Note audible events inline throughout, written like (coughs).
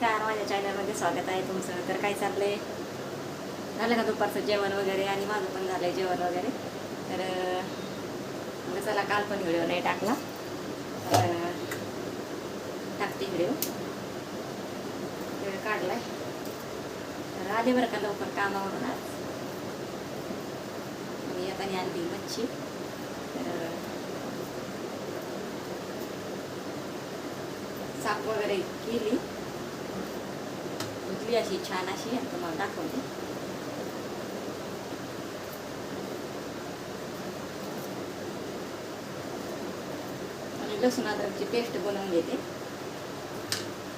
नमस्कार माझ्या चॅनलमध्ये स्वागत आहे तुमचं. तर काय आहे झालं का दुपारचं जेवण वगैरे? आणि माझं पण झालं आहे जेवण वगैरे. तर अं, चला काल पण व्हिडिओ नाही टाकला. तर टाकते व्हिडिओ. वेळ काढलाय. तर आले बरं का लवकर कामावरून आज? मी येताना आणली मच्छी. तर वगैरे केली. धुतली अशी छान अशी आहे तुम्हाला दाखवते आणि लसूण अद्रकची पेस्ट बनवून घेते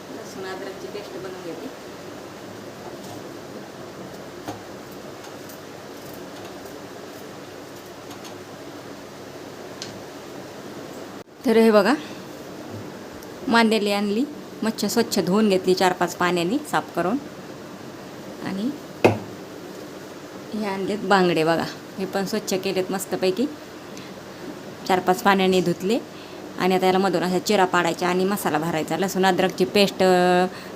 लसूण अद्रकची पेस्ट बनवून घेते तर हे बघा मांदेली आणली मच्छ स्वच्छ धुवून घेतली चार पाच पाण्याने साफ करून. आणि हे आणलेत बांगडे बघा. हे पण स्वच्छ केलेत मस्तपैकी. चार पाच पाण्याने धुतले. आणि आता याला मधून अशा चिरा पाडायच्या आणि मसाला भरायचा. लसूण अद्रकची पेस्ट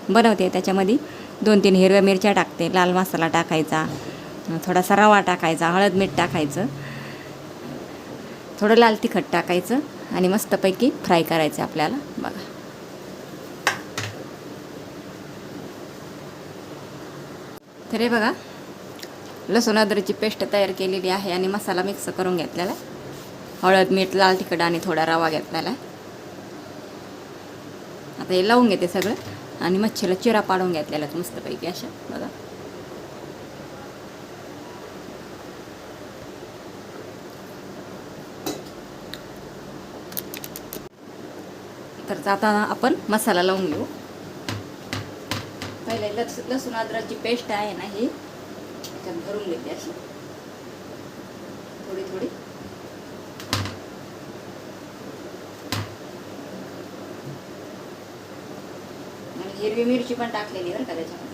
बनवते त्याच्यामध्ये. दोन तीन हिरव्या मिरच्या टाकते. लाल मसाला टाकायचा. थोडासा रवा टाकायचा. हळद मीठ टाकायचं. थोडं लाल तिखट टाकायचं. आणि मस्तपैकी फ्राय करायचं आपल्याला. बघा. तर हे बघा लसूण अद्रकची पेस्ट तयार केलेली आहे आणि मसाला मिक्स करून घेतलेला आहे. हळद मीठ लाल तिखट आणि थोडा रवा घेतलेला आहे. आता हे लावून घेते सगळं आणि मच्छीला चिरा पाडून घेतलेला आहे मस्तपैकी अशा बघा. तर आता आपण मसाला लावून घेऊ. पहिले लस लसूण अद्राची पेस्ट आहे ना ही त्याच्यात भरून घेते अशी थोडी थोडी. आणि हिरवी मिरची पण टाकलेली बरं का त्याच्यामध्ये.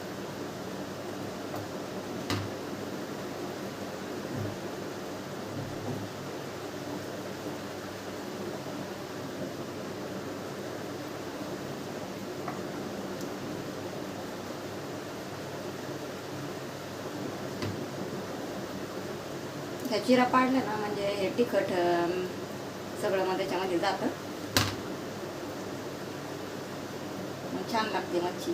ह्या चिरा पाडल्या ना म्हणजे हे तिखट सगळं मग त्याच्यामध्ये जातं. छान लागते मच्छी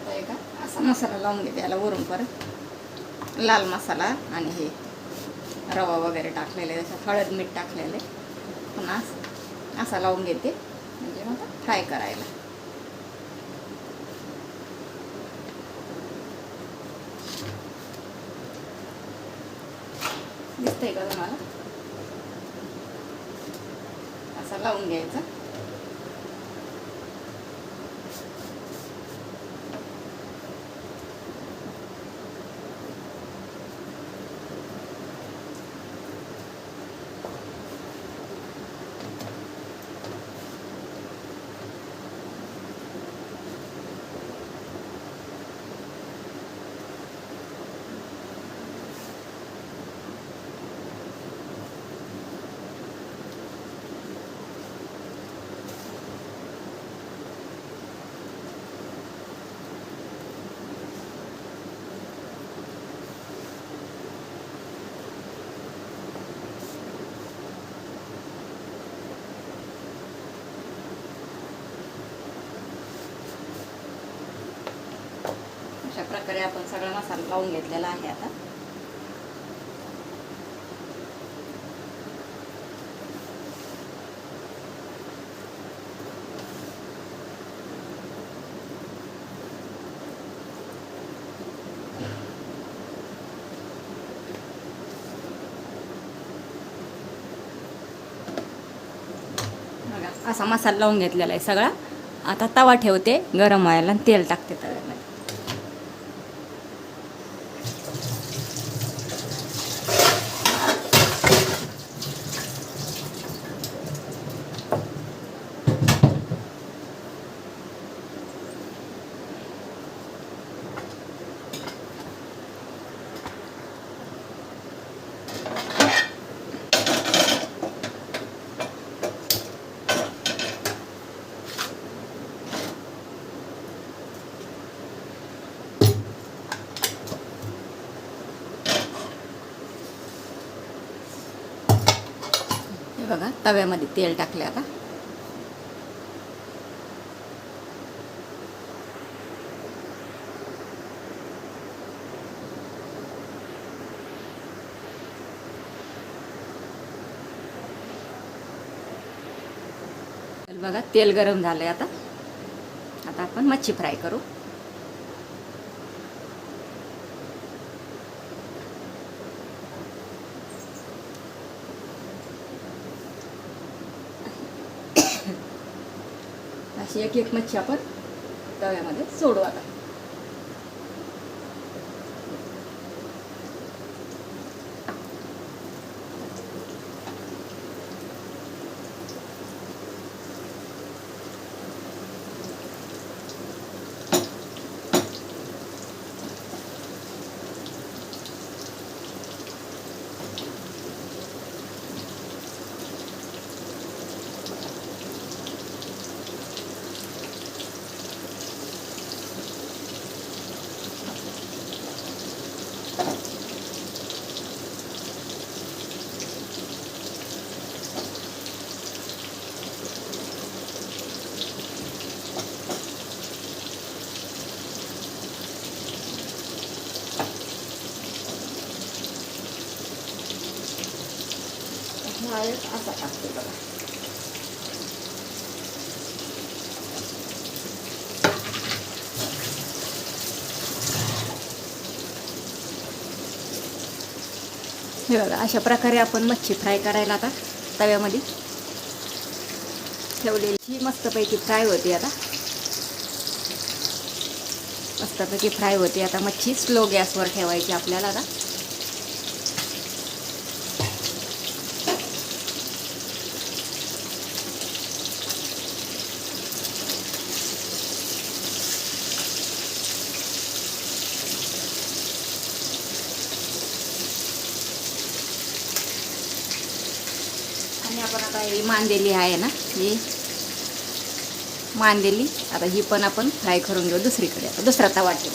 आता हे का असा मसाला लावून घेते याला वरून परत. लाल मसाला आणि हे रवा वगैरे टाकलेले जसं हळद मीठ टाकलेले. पुन्हा असा लावून घेते म्हणजे मग फ्राय करायला. दिसतंय का तुम्हाला? असा लावून घ्यायचा अशा प्रकारे आपण सगळा मसाला लावून घेतलेला आहे आता. असा मसाला लावून घेतलेला आहे सगळा. आता तवा ठेवते गरम व्हायला तेल टाकते तर हे बघा तव्यामध्ये तेल टाकले आता. बघा तेल गरम झालंय आता. आता आपण मच्छी फ्राय करू. एक एक मच्छी आपण तव्यामध्ये सोडू आता. हा असा टाकते बघा. हे बघा अशा प्रकारे आपण मच्छी फ्राय करायला आता तव्यामध्ये ठेवलेली. ही मस्तपैकी फ्राय होती आता. मस्तपैकी फ्राय होती आता. मच्छी स्लो गॅसवर ठेवायची आपल्याला आता आणि आपण आता ही मांदेली आहे ना ही मांदेली. आता ही पण आपण फ्राय करून घेऊ दुसरीकडे. आता दुसरा तवा ठेवू.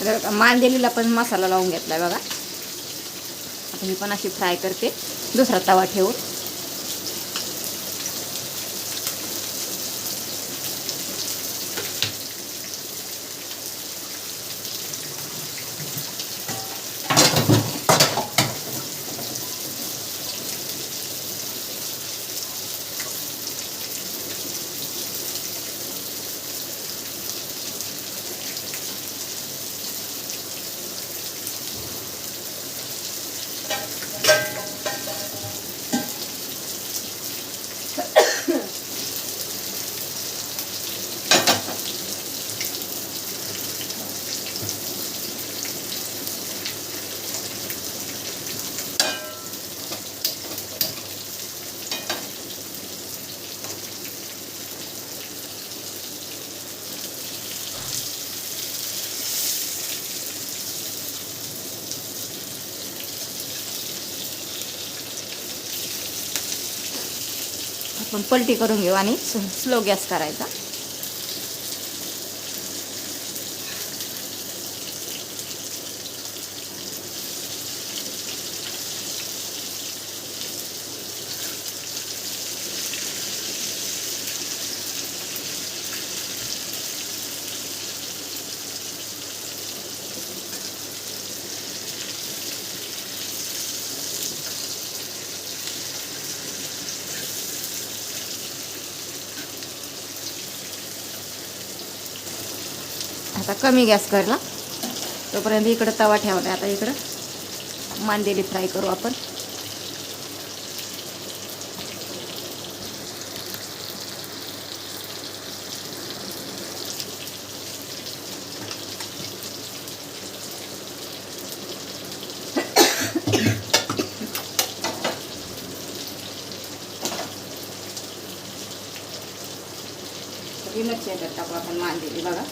तर मांदेलीला पण मसाला लावून घेतला बघा. आता ही पण अशी फ्राय करते. दुसरा तवा ठेवून. आपण पलटी करून घेऊ आणि स्लो गॅस करायचा. आता कमी गॅस करला तोपर्यंत इकडं तवा ठेवला आता इकडं. मांदेली फ्राय करू आपण. (coughs) ही टाकू आपण मांदेली बघा.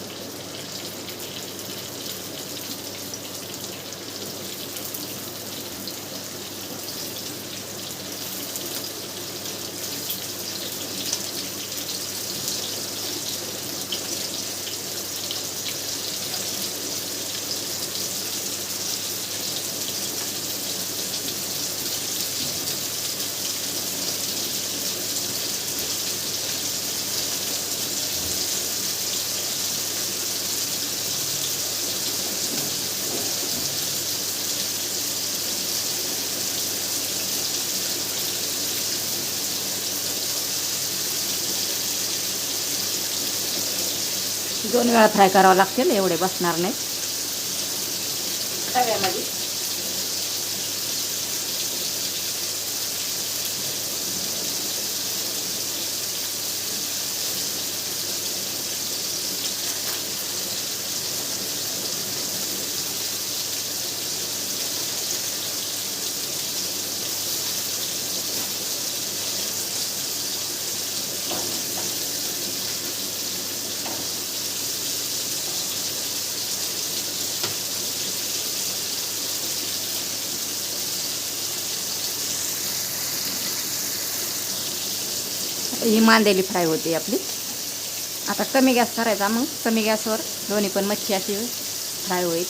दोन वेळा फ्राय करावं लागतील एवढे बसणार नाही. तव्यामध्ये. ही मांदेली फ्राय होते आपली. आता कमी गॅस करायचा मग. कमी गॅसवर दोन्ही पण मच्छी अशी फ्राय होईल.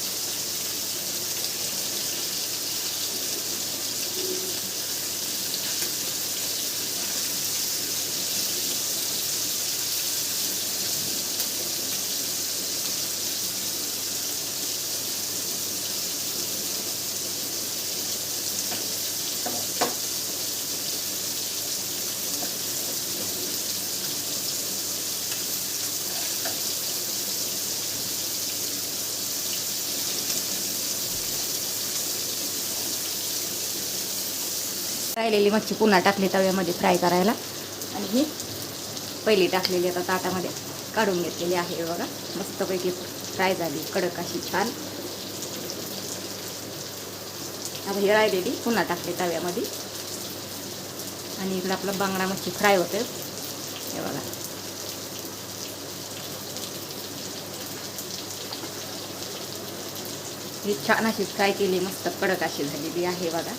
राहिलेली मच्छी पुन्हा टाकली तव्यामध्ये फ्राय करायला. आणि ही पहिली टाकलेली आता ताटामध्ये काढून घेतलेली आहे बघा. मस्तपैकी फ्राय झाली कडक अशी छान. आता ही राहिलेली पुन्हा टाकली तव्यामध्ये. आणि इकडं आपलं बांगडा मच्छी फ्राय होते हे बघा. ही छान अशी फ्राय केली मस्त कडक अशी झालेली आहे बघा.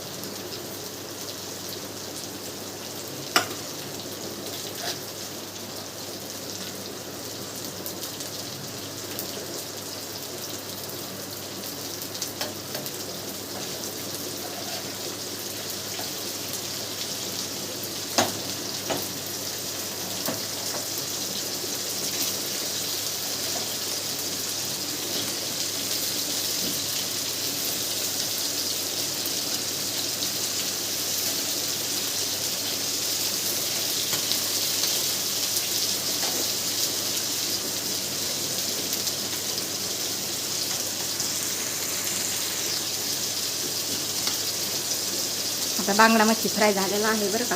बांगडा मच्छी फ्राय झालेला आहे बरं का.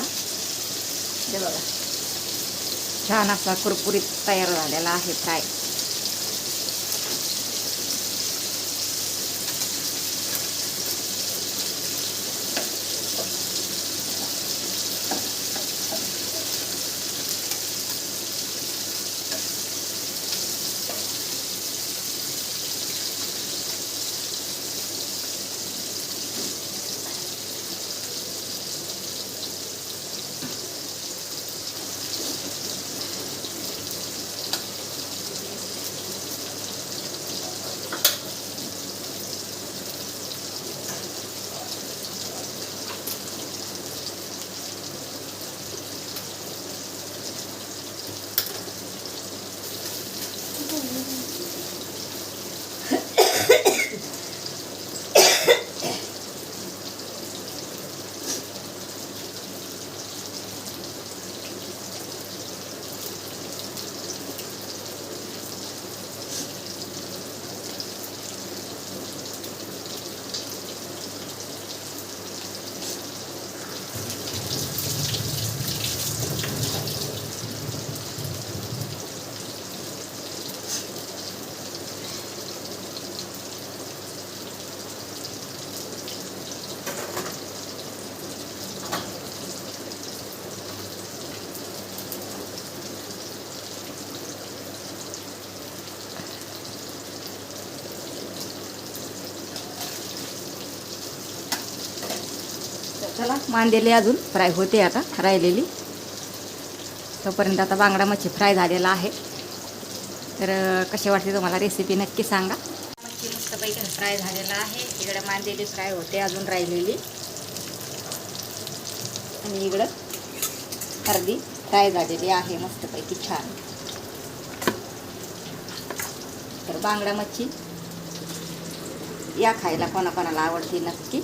हे बघा. छान असा कुरकुरीत तयार झालेला आहे फ्राय. चला मांदेली अजून फ्राय होते आता राहिलेली. तोपर्यंत आता बांगडा मच्छी फ्राय झालेला आहे. तर कसे कशी वाटते तुम्हाला रेसिपी नक्की सांगा. मच्छी मस्तपैकी फ्राय झालेला आहे. इकडे मांदेली फ्राय होते अजून राहिलेली. आणि इकडं अर्धी फ्राय झालेली आहे मस्तपैकी छान. तर बांगडा मच्छी या खायला कोणाकोणाला आवडते नक्की?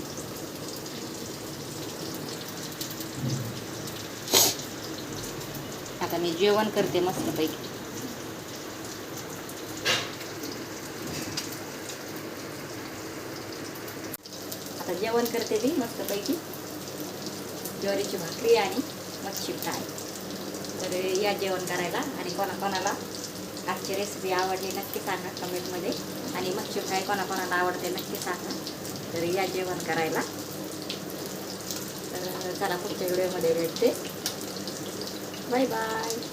मी जेवण करते मस्तपैकी आता जेवण करते मी मस्तपैकी ज्वारीची भाकरी आणि मच्छी फ्राय. तर या जेवण करायला आणि कोणाकोणाला आजची रेसिपी आवडली नक्की सांगा कमेंटमध्ये. आणि मच्छी फ्राय कोणाकोणाला आवडते नक्की सांगा. तर या जेवण करायला. तर चला पुढच्या व्हिडिओमध्ये भेटते. Bye bye.